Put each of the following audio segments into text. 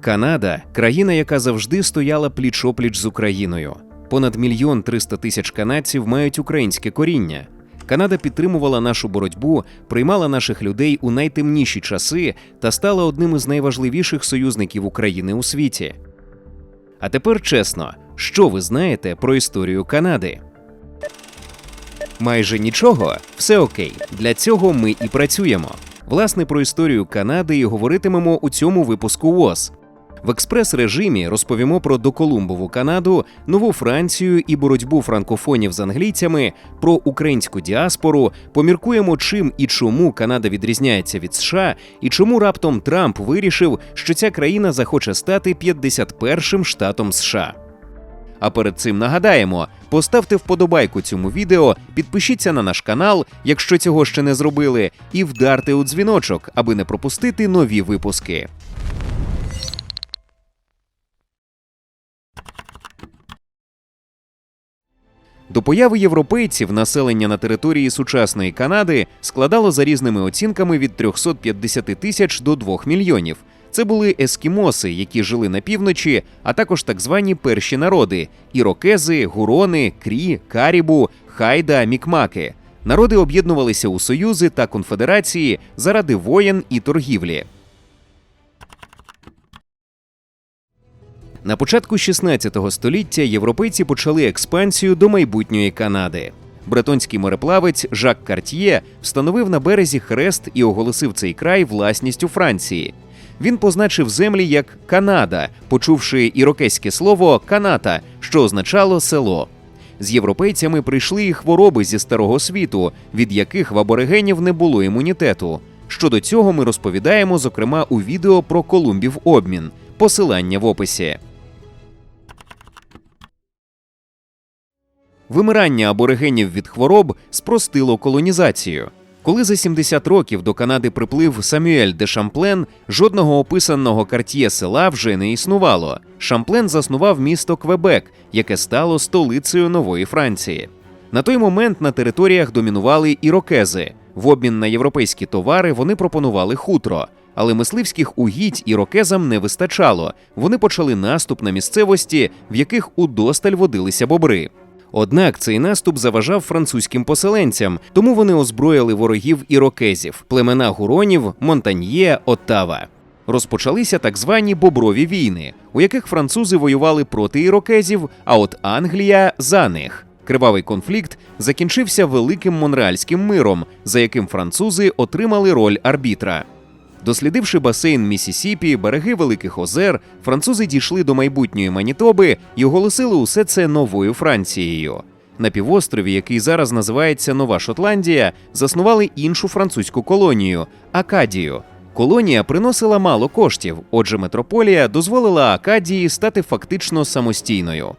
Канада країна, яка завжди стояла пліч-опліч з Україною. Понад мільйон триста тисяч канадців мають українське коріння. Канада підтримувала нашу боротьбу, приймала наших людей у найтемніші часи та стала одним із найважливіших союзників України у світі. А тепер чесно, що ви знаєте про історію Канади? Майже нічого, все окей. Для цього ми і працюємо. Власне, про історію Канади і говоритимемо у цьому випуску ВОЗ. В експрес-режимі розповімо про доколумбову Канаду, нову Францію і боротьбу франкофонів з англійцями, про українську діаспору, поміркуємо, чим і чому Канада відрізняється від США, і чому раптом Трамп вирішив, що ця країна захоче стати 51-м штатом США. А перед цим нагадаємо: поставте вподобайку цьому відео, підпишіться на наш канал, якщо цього ще не зробили, і вдарте у дзвіночок, аби не пропустити нові випуски. До появи європейців населення на території сучасної Канади складало за різними оцінками від 350 тисяч до 2 мільйонів. Це були ескімоси, які жили на півночі, а також так звані перші народи: ірокези, гурони, крі, карібу, хайда, мікмаки. Народи об'єднувалися у союзи та конфедерації заради воєн і торгівлі. На початку 16 століття європейці почали експансію до майбутньої Канади. Бретонський мореплавець Жак Картьє встановив на березі хрест і оголосив цей край власністю Франції. Він позначив землі як Канада, почувши ірокезьке слово каната, що означало село. З європейцями прийшли і хвороби зі старого світу, від яких в аборигенів не було імунітету. Щодо цього ми розповідаємо, зокрема, у відео про Колумбів обмін. Посилання в описі. Вимирання аборигенів від хвороб спростило колонізацію. Коли за 70 років до Канади приплив Самюель де Шамплен, жодного описаного карт'є села вже не існувало. Шамплен заснував місто Квебек, яке стало столицею нової Франції. На той момент на територіях домінували ірокези. В обмін на європейські товари вони пропонували хутро. Але мисливських угідь ірокезам не вистачало. Вони почали наступ на місцевості, в яких удосталь водилися бобри. Однак цей наступ заважав французьким поселенцям, тому вони озброїли ворогів ірокезів, племена гуронів, Монтаньє, Оттава. Розпочалися так звані боброві війни, у яких французи воювали проти ірокезів, а от Англія за них. Кривавий конфлікт закінчився великим монреальським миром, за яким французи отримали роль арбітра. Дослідивши басейн Місісіпі, береги Великих Озер, французи дійшли до майбутньої Манітоби і оголосили усе це новою Францією. На півострові, який зараз називається Нова Шотландія, заснували іншу французьку колонію Акадію. Колонія приносила мало коштів, отже, метрополія дозволила Акадії стати фактично самостійною.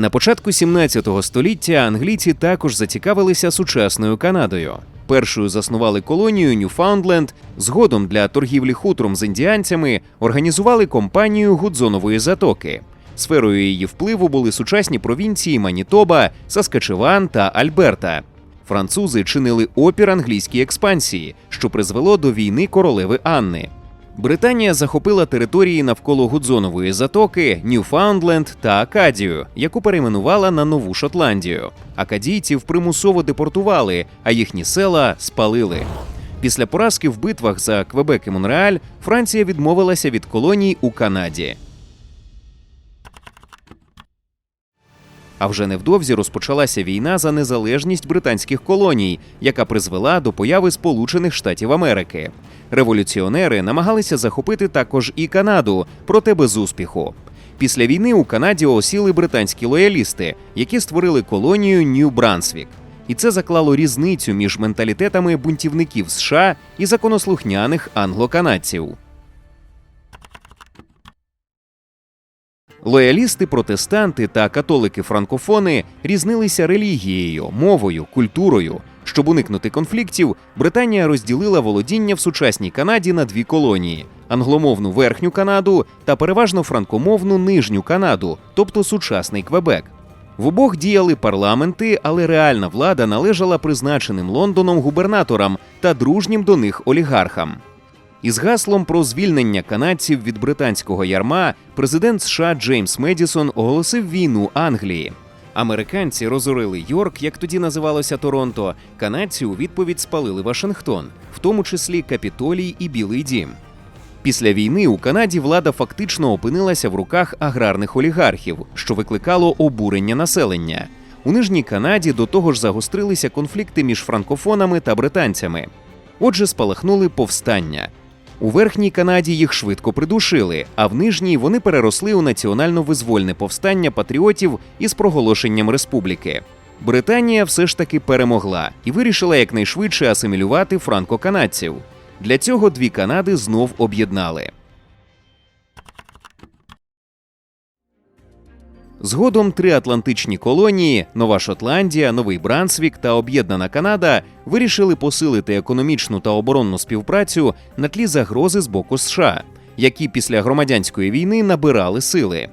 На початку 17 століття англійці також зацікавилися сучасною Канадою. Першою заснували колонію Ньюфаундленд, згодом для торгівлі хутром з індіанцями організували компанію Гудзонової затоки. Сферою її впливу були сучасні провінції Манітоба, Саскачеван та Альберта. Французи чинили опір англійській експансії, що призвело до війни королеви Анни. Британія захопила території навколо Гудзонової затоки, Ньюфаундленд та Акадію, яку перейменувала на Нову Шотландію. Акадійців примусово депортували, а їхні села спалили. Після поразки в битвах за Квебек і Монреаль Франція відмовилася від колоній у Канаді. А вже невдовзі розпочалася війна за незалежність британських колоній, яка призвела до появи Сполучених Штатів Америки. Революціонери намагалися захопити також і Канаду, проте без успіху. Після війни у Канаді осіли британські лоялісти, які створили колонію Нью-Брансвік. І це заклало різницю між менталітетами бунтівників США і законослухняних англоканадців. Лоялісти, протестанти та католики-франкофони різнилися релігією, мовою, культурою. Щоб уникнути конфліктів, Британія розділила володіння в сучасній Канаді на дві колонії: англомовну верхню Канаду та переважно франкомовну нижню Канаду, тобто сучасний Квебек. В обох діяли парламенти, але реальна влада належала призначеним Лондоном губернаторам та дружнім до них олігархам. Із гаслом про звільнення канадців від британського ярма президент США Джеймс Медісон оголосив війну Англії. Американці розорили Йорк, як тоді називалося Торонто. Канадці у відповідь спалили Вашингтон, в тому числі Капітолій і Білий Дім. Після війни у Канаді влада фактично опинилася в руках аграрних олігархів, що викликало обурення населення. У Нижній Канаді до того ж загострилися конфлікти між франкофонами та британцями. Отже, спалахнули повстання. У верхній Канаді їх швидко придушили, а в нижній вони переросли у національно-визвольне повстання патріотів із проголошенням республіки. Британія все ж таки перемогла і вирішила якнайшвидше асимілювати франко-канадців. Для цього дві Канади знов об'єднали. Згодом три атлантичні колонії Нова Шотландія, Новий Брансвік та Об'єднана Канада вирішили посилити економічну та оборонну співпрацю на тлі загрози з боку США, які після громадянської війни набирали сили.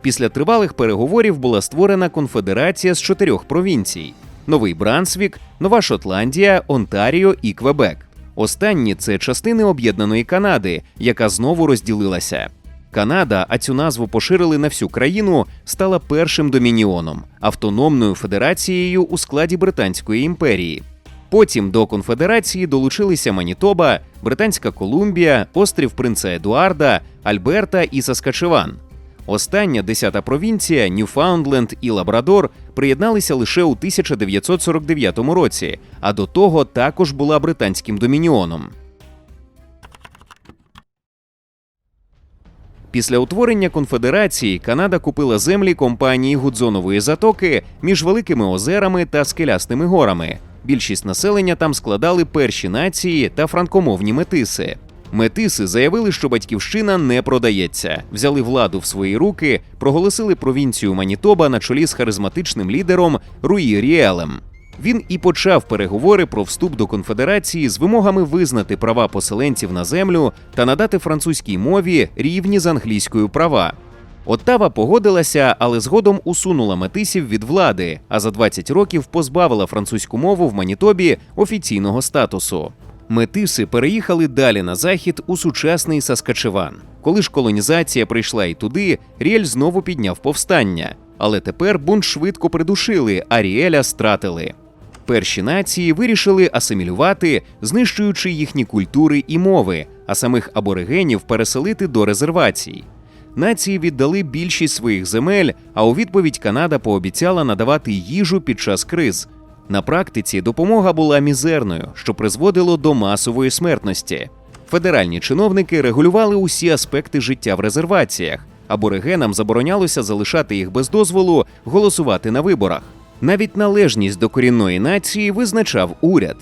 Після тривалих переговорів була створена конфедерація з чотирьох провінцій: Новий Брансвік, Нова Шотландія, Онтаріо і Квебек. Останні це частини об'єднаної Канади, яка знову розділилася. Канада, а цю назву поширили на всю країну, стала першим домініоном автономною федерацією у складі Британської імперії. Потім до конфедерації долучилися Манітоба, Британська Колумбія, острів Принца Едуарда, Альберта і Саскачеван. Остання десята провінція Ньюфаундленд і Лабрадор приєдналися лише у 1949 році, а до того також була британським домініоном. Після утворення конфедерації Канада купила землі компанії Гудзонової затоки між великими озерами та скелястими горами. Більшість населення там складали перші нації та франкомовні метиси. Метиси заявили, що батьківщина не продається, взяли владу в свої руки, проголосили провінцію Манітоба на чолі з харизматичним лідером Руї Ріелем. Він і почав переговори про вступ до конфедерації з вимогами визнати права поселенців на землю та надати французькій мові рівні з англійською права. Оттава погодилася, але згодом усунула метисів від влади, а за 20 років позбавила французьку мову в Манітобі офіційного статусу. Метиси переїхали далі на захід у сучасний Саскачеван. Коли ж колонізація прийшла і туди, Ріель знову підняв повстання. Але тепер бунт швидко придушили, а Ріеля стратили. Перші нації вирішили асимілювати, знищуючи їхні культури і мови, а самих аборигенів переселити до резервацій. Нації віддали більшість своїх земель, а у відповідь Канада пообіцяла надавати їжу під час криз. На практиці допомога була мізерною, що призводило до масової смертності. Федеральні чиновники регулювали усі аспекти життя в резерваціях. Аборигенам заборонялося залишати їх без дозволу голосувати на виборах. Навіть належність до корінної нації визначав уряд.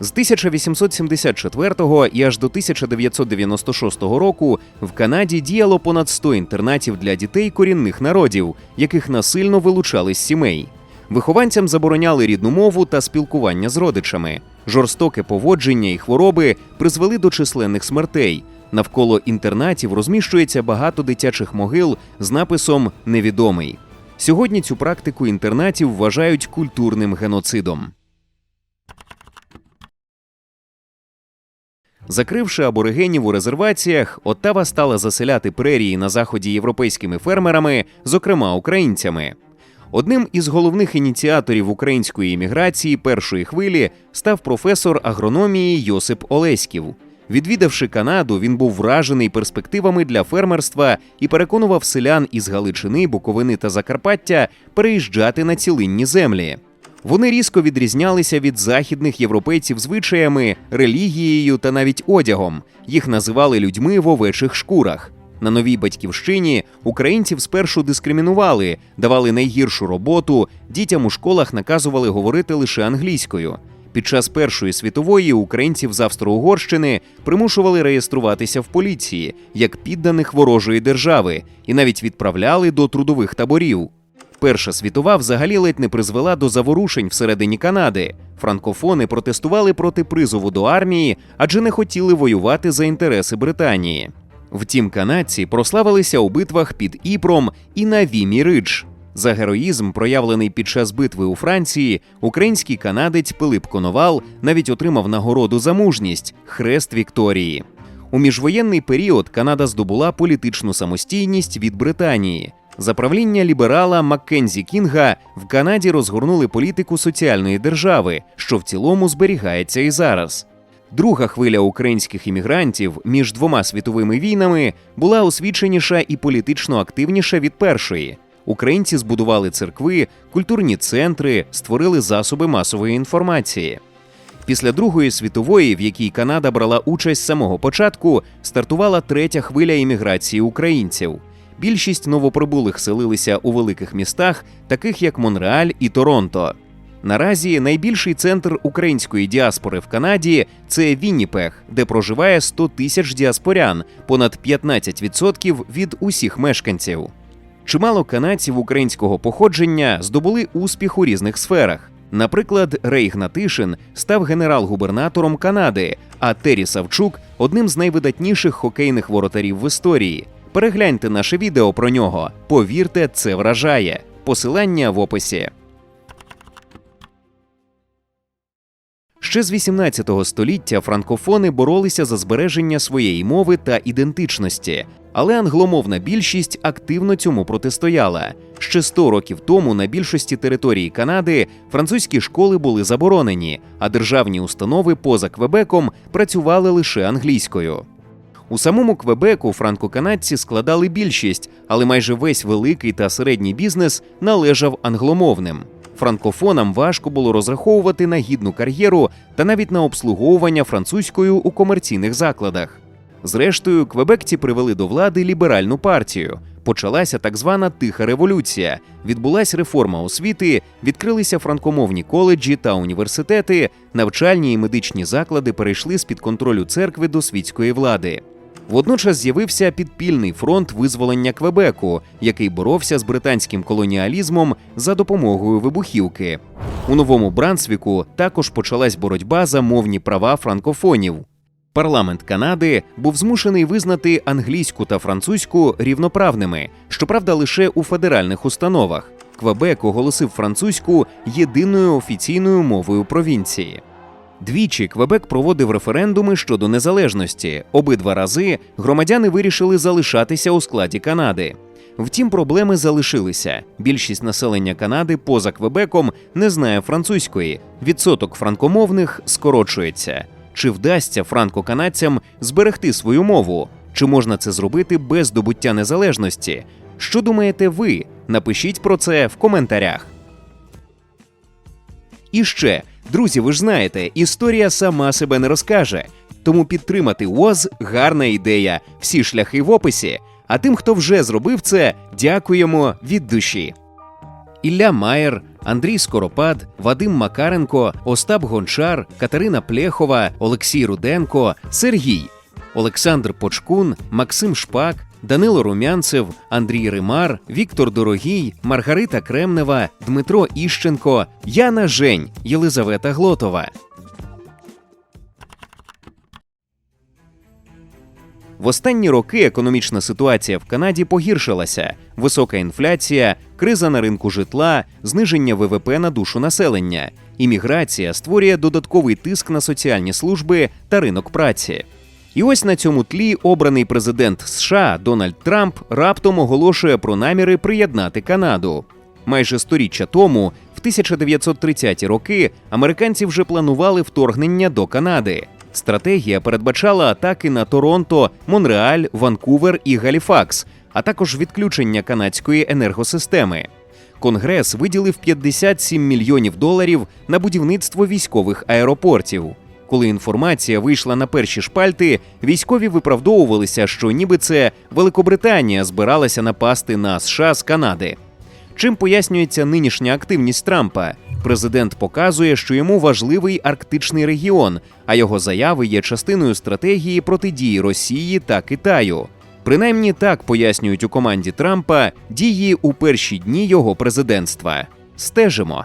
З 1874 і аж до 1996 року в Канаді діяло понад 100 інтернатів для дітей корінних народів, яких насильно вилучали з сімей. Вихованцям забороняли рідну мову та спілкування з родичами. Жорстоке поводження і хвороби призвели до численних смертей. Навколо інтернатів розміщується багато дитячих могил з написом Невідомий. Сьогодні цю практику інтернатів вважають культурним геноцидом. Закривши аборигенів у резерваціях, Оттава стала заселяти прерії на заході європейськими фермерами, зокрема українцями. Одним із головних ініціаторів української імміграції першої хвилі став професор агрономії Йосип Олеськів. Відвідавши Канаду, він був вражений перспективами для фермерства і переконував селян із Галичини, Буковини та Закарпаття переїжджати на цілинні землі. Вони різко відрізнялися від західних європейців звичаями, релігією та навіть одягом. Їх називали людьми в овечих шкурах. На новій батьківщині українців спершу дискримінували, давали найгіршу роботу, дітям у школах наказували говорити лише англійською. Під час Першої світової українців з Австро-Угорщини примушували реєструватися в поліції як підданих ворожої держави і навіть відправляли до трудових таборів. Перша світова взагалі ледь не призвела до заворушень всередині Канади. Франкофони протестували проти призову до армії, адже не хотіли воювати за інтереси Британії. Втім, канадці прославилися у битвах під Іпром і на Вімі Ридж. За героїзм, проявлений під час битви у Франції, український канадець Пилип Коновал навіть отримав нагороду за мужність хрест Вікторії. У міжвоєнний період Канада здобула політичну самостійність від Британії. За правління ліберала Маккензі Кінга в Канаді розгорнули політику соціальної держави, що в цілому зберігається і зараз. Друга хвиля українських іммігрантів між двома світовими війнами була освіченіша і політично активніша від першої. Українці збудували церкви, культурні центри, створили засоби масової інформації. Після Другої світової, в якій Канада брала участь з самого початку, стартувала третя хвиля імміграції українців. Більшість новоприбулих селилися у великих містах, таких як Монреаль і Торонто. Наразі найбільший центр української діаспори в Канаді це Вінніпег, де проживає 100 тисяч діаспорян, понад 15% від усіх мешканців. Чимало канадців українського походження здобули успіх у різних сферах. Наприклад, Рей Гнатишин став генерал-губернатором Канади, а Террі Савчук одним з найвидатніших хокейних воротарів в історії. Перегляньте наше відео про нього. Повірте, це вражає. Посилання в описі. Ще з 18 століття франкофони боролися за збереження своєї мови та ідентичності, але англомовна більшість активно цьому протистояла. Ще 100 років тому на більшості території Канади французькі школи були заборонені, а державні установи поза Квебеком працювали лише англійською. У самому Квебеку франко-канадці складали більшість, але майже весь великий та середній бізнес належав англомовним. Франкофонам важко було розраховувати на гідну кар'єру та навіть на обслуговування французькою у комерційних закладах. Зрештою, квебекці привели до влади ліберальну партію. Почалася так звана тиха революція. Відбулася реформа освіти, відкрилися франкомовні коледжі та університети, навчальні і медичні заклади перейшли з під контролю церкви до світської влади. Водночас з'явився підпільний фронт визволення Квебеку, який боровся з британським колоніалізмом за допомогою вибухівки. У новому Брансвіку також почалась боротьба за мовні права франкофонів. Парламент Канади був змушений визнати англійську та французьку рівноправними, щоправда, лише у федеральних установах. Квебек оголосив французьку єдиною офіційною мовою провінції. Двічі Квебек проводив референдуми щодо незалежності. Обидва рази громадяни вирішили залишатися у складі Канади. Втім, проблеми залишилися. Більшість населення Канади поза Квебеком не знає французької. Відсоток франкомовних скорочується. Чи вдасться франко-канадцям зберегти свою мову? Чи можна це зробити без здобуття незалежності? Що думаєте ви? Напишіть про це в коментарях. І ще, друзі, ви ж знаєте, історія сама себе не розкаже. Тому підтримати УОЗ гарна ідея. Всі шляхи в описі. А тим, хто вже зробив це, дякуємо від душі. Ілля Маєр, Андрій Скоропад, Вадим Макаренко, Остап Гончар, Катерина Плєхова, Олексій Руденко, Сергій, Олександр Почкун, Максим Шпак, Данило Румянцев, Андрій Римар, Віктор Дорогій, Маргарита Кремнева, Дмитро Іщенко, Яна Жень, Єлизавета Глотова. В останні роки економічна ситуація в Канаді погіршилася: висока інфляція, криза на ринку житла, зниження ВВП на душу населення. Імміграція створює додатковий тиск на соціальні служби та ринок праці. І ось на цьому тлі обраний президент США Дональд Трамп раптом оголошує про наміри приєднати Канаду. Майже сторіччя тому, в 1930-ті роки, американці вже планували вторгнення до Канади. Стратегія передбачала атаки на Торонто, Монреаль, Ванкувер і Галіфакс, а також відключення канадської енергосистеми. Конгрес виділив 57 мільйонів доларів на будівництво військових аеропортів. Коли інформація вийшла на перші шпальти, військові виправдовувалися, що ніби це Великобританія збиралася напасти на США з Канади. Чим пояснюється нинішня активність Трампа? Президент показує, що йому важливий арктичний регіон, а його заяви є частиною стратегії протидії Росії та Китаю. Принаймні так пояснюють у команді Трампа дії у перші дні його президентства. Стежимо.